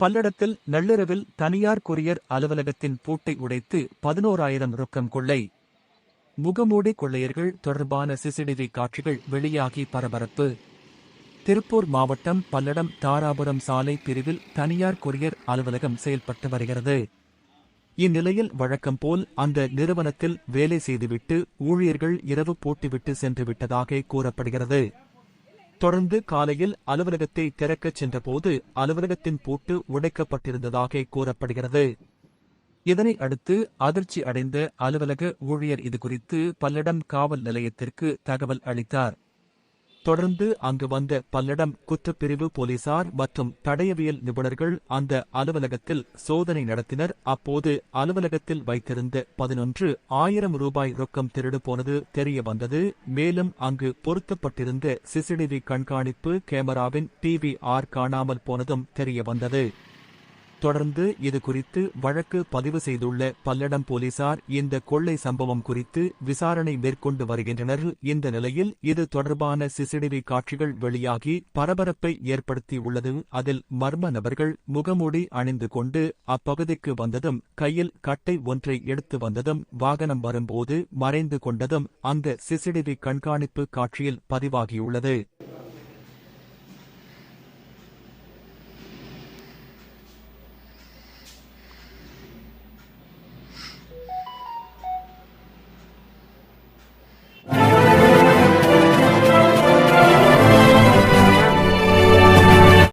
பல்லடத்தில் நள்ளிரவில் தனியார் கொரியர் அலுவலகத்தின் பூட்டை உடைத்து பதினோராயிரம் ரொக்கம் கொள்ளை. முகமூடி கொள்ளையர்கள் தொடர்பான சிசிடிவி காட்சிகள் வெளியாகி பரபரப்பு. திருப்பூர் மாவட்டம் பல்லடம் தாராபுரம் சாலை பிரிவில் தனியார் கொரியர் அலுவலகம் செயல்பட்டு வருகிறது. இந்நிலையில் வழக்கம் போல் அந்த நிறுவனத்தில் வேலை செய்துவிட்டு ஊழியர்கள் இரவு பூட்டிவிட்டு சென்று விட்டதாக கூறப்படுகிறது. தொடர்ந்து காலையில் அலுவலகத்தை திறக்கச் சென்றபோது அலுவலகத்தின் பூட்டு உடைக்கப்பட்டிருந்ததாக கூறப்படுகிறது. இதனை அடுத்து அதிர்ச்சி அடைந்த அலுவலக ஊழியர் இதுகுறித்து பல்லடம் காவல் நிலையத்திற்கு தகவல் அளித்தார். தொடர்ந்து அங்கு வந்த பல்லடம் குற்றப்பிரிவு போலீசார் மற்றும் தடயவியல் நிபுணர்கள் அந்த அலுவலகத்தில் சோதனை நடத்தினர். அப்போது அலுவலகத்தில் வைத்திருந்த பதினொன்று ஆயிரம் ரூபாய் ரொக்கம் திருடு போனது தெரிய வந்தது. மேலும் அங்கு பொருத்தப்பட்டிருந்த சிசிடிவி கண்காணிப்பு கேமராவின் டிவி ஆர் காணாமல் போனதும் தெரிய வந்தது. தொடர்ந்து இது குறித்து வழக்கு பதிவு செய்துள்ள பல்லடம் போலீசார் இந்த கொள்ளை சம்பவம் குறித்து விசாரணை மேற்கொண்டு வருகின்றனர். இந்த நிலையில் இது தொடர்பான சிசிடிவி காட்சிகள் வெளியாகி பரபரப்பை ஏற்படுத்தியுள்ளது. அதில் மர்ம நபர்கள் முகமூடி அணிந்து கொண்டு அப்பகுதிக்கு வந்ததும் கையில் கட்டை ஒன்றை எடுத்து வந்ததும் வாகனம் வரும்போது மறைந்து கொண்டதும் அந்த சிசிடிவி கண்காணிப்பு காட்சியில் பதிவாகியுள்ளது.